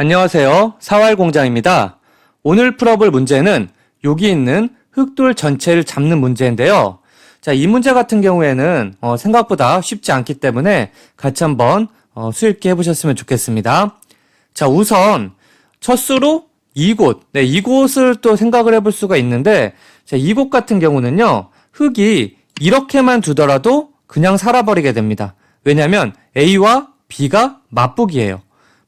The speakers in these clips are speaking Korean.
안녕하세요. 사활공장입니다. 오늘 풀어볼 문제는 여기 있는 흑돌 전체를 잡는 문제인데요. 자, 이 문제 같은 경우에는 어, 생각보다 쉽지 않기 때문에 같이 한번 어, 수있게 해보셨으면 좋겠습니다. 자, 우선 첫 수로 이곳, 네, 이곳을 또 생각을 해볼 수가 있는데, 자, 이곳 같은 경우는요, 흙이 이렇게만 두더라도 그냥 살아버리게 됩니다. 왜냐면 A와 B가 맞북이에요.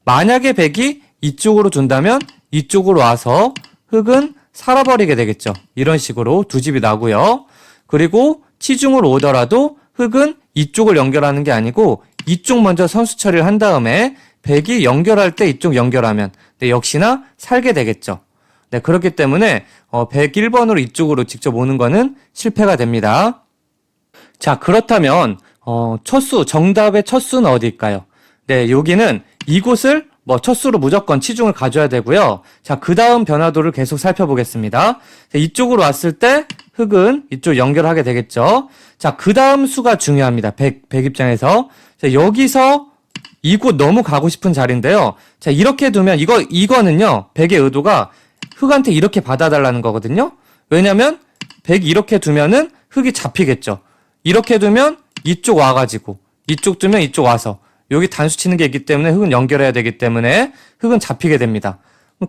만약에 100이 이쪽으로 둔다면 이쪽으로 와서 흙은 살아버리게 되겠죠. 이런 식으로 두 집이 나고요. 그리고 치중을 오더라도 흙은 이쪽을 연결하는 게 아니고 이쪽 먼저 선수 처리를 한 다음에 100이 연결할 때 이쪽 연결하면 네, 역시나 살게 되겠죠. 네, 그렇기 때문에 어, 101번으로 이쪽으로 직접 오는 거는 실패가 됩니다. 자, 그렇다면 어, 첫 수 정답의 첫 수는 어디일까요? 네, 여기는 이곳을 뭐 첫수로 무조건 치중을 가져야 되고요. 자, 그 다음 변화도를 계속 살펴보겠습니다. 자, 이쪽으로 왔을 때 흙은 이쪽 연결하게 되겠죠. 자, 그 다음 수가 중요합니다. 100, 100 입장에서. 자, 여기서 이곳 너무 가고 싶은 자리인데요. 자, 이렇게 두면 이거, 이거는요, 100의 의도가 흙한테 이렇게 받아달라는 거거든요. 왜냐면 100 이렇게 두면은 흙이 잡히겠죠. 이렇게 두면 이쪽 와가지고, 이쪽 두면 이쪽 와서, 여기 단수 치는 게 있기 때문에 흙은 연결해야 되기 때문에 흙은 잡히게 됩니다.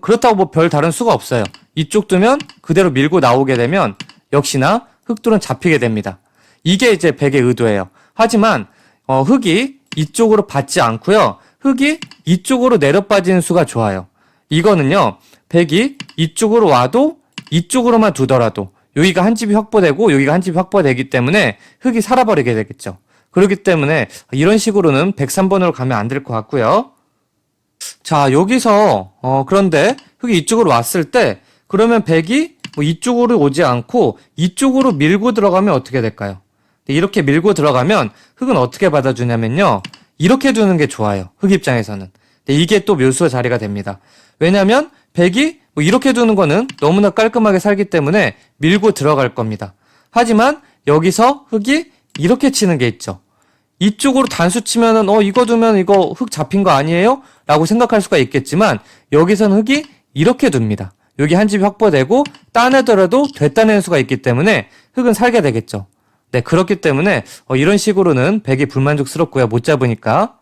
그렇다고 뭐 별 다른 수가 없어요. 이쪽 두면 그대로 밀고 나오게 되면 역시나 흙돌은 잡히게 됩니다. 이게 이제 백의 의도예요. 하지만 어, 흙이 이쪽으로 받지 않고요. 흙이 이쪽으로 내려 빠지는 수가 좋아요. 이거는요. 백이 이쪽으로 와도 이쪽으로만 두더라도 여기가 한 집이 확보되고 여기가 한 집이 확보되기 때문에 흙이 살아버리게 되겠죠. 그렇기 때문에 이런 식으로는 103번으로 가면 안 될 것 같고요. 자, 여기서 어, 그런데 흙이 이쪽으로 왔을 때 그러면 100이 뭐 이쪽으로 오지 않고 이쪽으로 밀고 들어가면 어떻게 될까요? 네, 이렇게 밀고 들어가면 흙은 어떻게 받아주냐면요. 이렇게 두는 게 좋아요. 흙 입장에서는. 네, 이게 또 묘수의 자리가 됩니다. 왜냐면 100이 뭐 이렇게 두는 거는 너무나 깔끔하게 살기 때문에 밀고 들어갈 겁니다. 하지만 여기서 흙이 이렇게 치는 게 있죠. 이쪽으로 단수 치면은 어 이거 두면 이거 흙 잡힌 거 아니에요? 라고 생각할 수가 있겠지만 여기서는 흙이 이렇게 둡니다. 여기 한 집이 확보되고 따내더라도 되따내는 수가 있기 때문에 흙은 살게 되겠죠. 네 그렇기 때문에 어, 이런 식으로는 백이 불만족스럽고요 못 잡으니까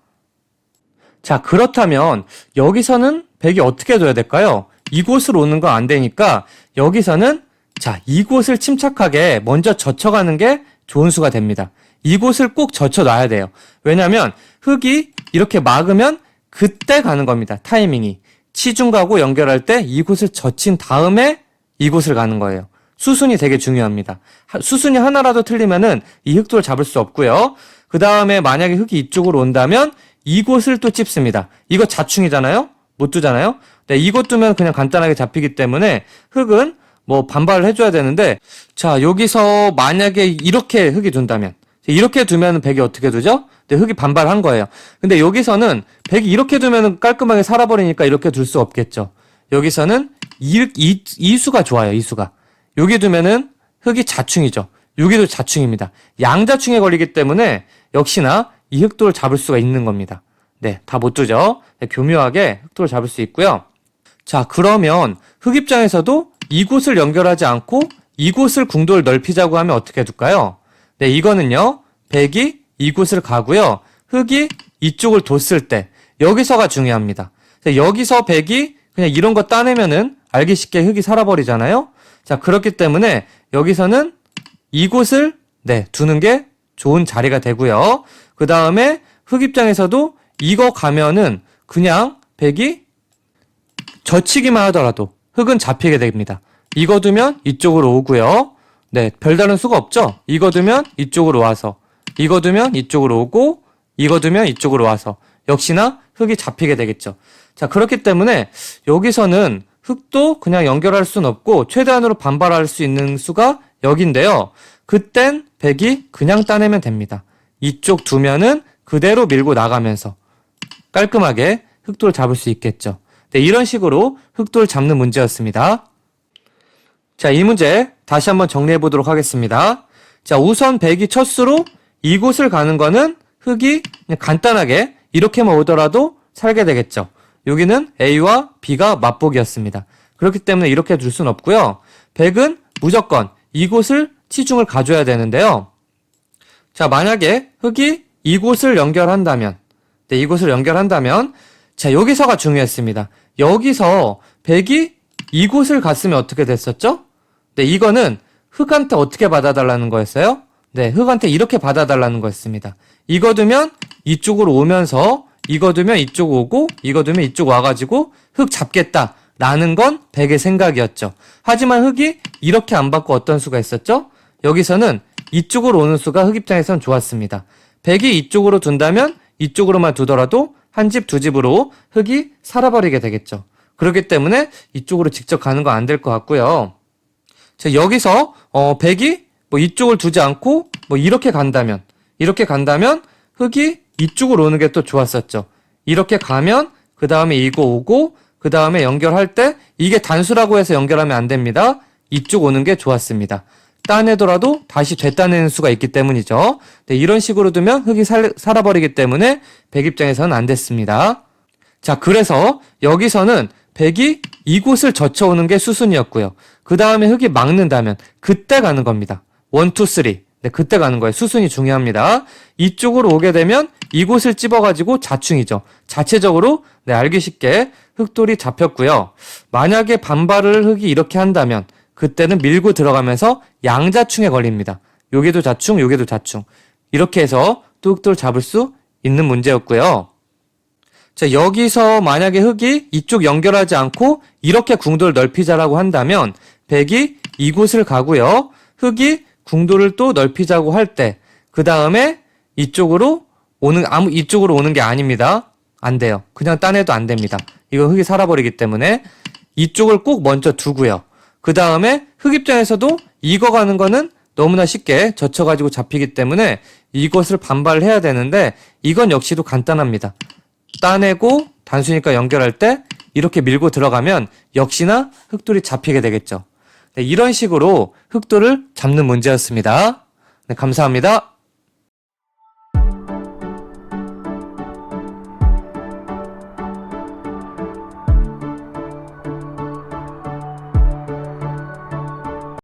자 그렇다면 여기서는 백이 어떻게 둬야 될까요? 이곳으로 오는 거안 되니까 여기서는 자 이곳을 침착하게 먼저 젖혀가는 게 좋은 수가 됩니다. 이곳을 꼭 젖혀놔야 돼요. 왜냐면 흙이 이렇게 막으면 그때 가는 겁니다. 타이밍이. 치중가고 연결할 때 이곳을 젖힌 다음에 이곳을 가는 거예요. 수순이 되게 중요합니다. 하- 수순이 하나라도 틀리면은 이 흙돌을 잡을 수 없고요. 그 다음에 만약에 흙이 이쪽으로 온다면 이곳을 또 찝습니다. 이거 자충이잖아요? 못 두잖아요? 네, 이것 두면 그냥 간단하게 잡히기 때문에 흙은 뭐 반발을 해줘야 되는데 자 여기서 만약에 이렇게 흙이 둔다면 이렇게 두면 백이 어떻게 두죠? 네, 흙이 반발한 거예요. 근데 여기서는 백이 이렇게 두면 깔끔하게 살아버리니까 이렇게 둘 수 없겠죠. 여기서는 이, 이, 이 수가 좋아요. 이 수가. 여기 두면은 흙이 자충이죠. 여기도 자충입니다. 양자충에 걸리기 때문에 역시나 이 흙돌을 잡을 수가 있는 겁니다. 네, 다 못 두죠. 네, 교묘하게 흙돌을 잡을 수 있고요. 자, 그러면 흙 입장에서도 이곳을 연결하지 않고 이곳을 궁도를 넓히자고 하면 어떻게 둘까요? 네, 이거는요. 백이 이곳을 가고요. 흙이 이쪽을 뒀을 때 여기서가 중요합니다. 자, 여기서 백이 그냥 이런 거 따내면은 알기 쉽게 흙이 살아버리잖아요. 자, 그렇기 때문에 여기서는 이곳을 네, 두는 게 좋은 자리가 되고요. 그 다음에 흙 입장에서도 이거 가면은 그냥 백이 젖히기만 하더라도 흙은 잡히게 됩니다. 이거 두면 이쪽으로 오고요. 네, 별다른 수가 없죠? 이거 두면 이쪽으로 와서, 이거 두면 이쪽으로 오고, 이거 두면 이쪽으로 와서, 역시나 흙이 잡히게 되겠죠. 자, 그렇기 때문에 여기서는 흙도 그냥 연결할 수는 없고, 최대한으로 반발할 수 있는 수가 여기인데요. 그땐 백이 그냥 따내면 됩니다. 이쪽 두면은 그대로 밀고 나가면서 깔끔하게 흙돌 잡을 수 있겠죠. 네, 이런 식으로 흙돌 잡는 문제였습니다. 자, 이 문제 다시 한번 정리해 보도록 하겠습니다. 자, 우선 백이 첫 수로 이곳을 가는 거는 흙이 간단하게 이렇게만 오더라도 살게 되겠죠. 여기는 A와 B가 맞보기였습니다. 그렇기 때문에 이렇게 둘 수는 없고요. 100은 무조건 이곳을 치중을 가져야 되는데요. 자, 만약에 흙이 이곳을 연결한다면, 네, 이곳을 연결한다면, 자, 여기서가 중요했습니다. 여기서 100이 이곳을 갔으면 어떻게 됐었죠? 네, 이거는 흙한테 어떻게 받아달라는 거였어요? 네, 흙한테 이렇게 받아달라는 거였습니다. 이거 두면 이쪽으로 오면서, 이거 두면 이쪽 오고, 이거 두면 이쪽 와가지고 흙 잡겠다. 라는 건 100의 생각이었죠. 하지만 흙이 이렇게 안 받고 어떤 수가 있었죠? 여기서는 이쪽으로 오는 수가 흙 입장에선 좋았습니다. 100이 이쪽으로 둔다면 이쪽으로만 두더라도 한 집, 두 집으로 흙이 살아버리게 되겠죠. 그렇기 때문에 이쪽으로 직접 가는 거 안 될 것 같고요. 자, 여기서 어 100이 뭐 이쪽을 두지 않고 뭐 이렇게 간다면 이렇게 간다면 흙이 이쪽으로 오는 게 또 좋았었죠. 이렇게 가면 그 다음에 이거 오고 그 다음에 연결할 때 이게 단수라고 해서 연결하면 안 됩니다. 이쪽 오는 게 좋았습니다. 따내더라도 다시 되따내는 수가 있기 때문이죠. 네, 이런 식으로 두면 흙이 살, 살아버리기 때문에 백 입장에서는 안 됐습니다. 자, 그래서 여기서는 백이 이곳을 젖혀오는 게 수순이었고요. 그 다음에 흙이 막는다면 그때 가는 겁니다. 원, 투, 쓰리. 네, 그때 가는 거예요. 수순이 중요합니다. 이쪽으로 오게 되면 이곳을 찝어가지고 자충이죠. 자체적으로 네, 알기 쉽게 흙돌이 잡혔고요. 만약에 반발을 흙이 이렇게 한다면 그때는 밀고 들어가면서 양자충에 걸립니다. 여기도 자충, 여기도 자충. 이렇게 해서 또 흙돌 잡을 수 있는 문제였고요. 자, 여기서 만약에 흙이 이쪽 연결하지 않고 이렇게 궁도를 넓히자라고 한다면 백이 이곳을 가고요. 흙이 궁도를 또 넓히자고 할 때 그 다음에 이쪽으로 오는 아무 이쪽으로 오는 게 아닙니다. 안 돼요. 그냥 따내도 안 됩니다. 이거 흙이 살아버리기 때문에 이쪽을 꼭 먼저 두고요. 그 다음에 흙 입장에서도 이거 가는 거는 너무나 쉽게 젖혀가지고 잡히기 때문에 이것을 반발을 해야 되는데 이건 역시도 간단합니다. 따내고 단수니까 연결할 때 이렇게 밀고 들어가면 역시나 흙돌이 잡히게 되겠죠. 네, 이런 식으로 흙돌을 잡는 문제였습니다. 네, 감사합니다.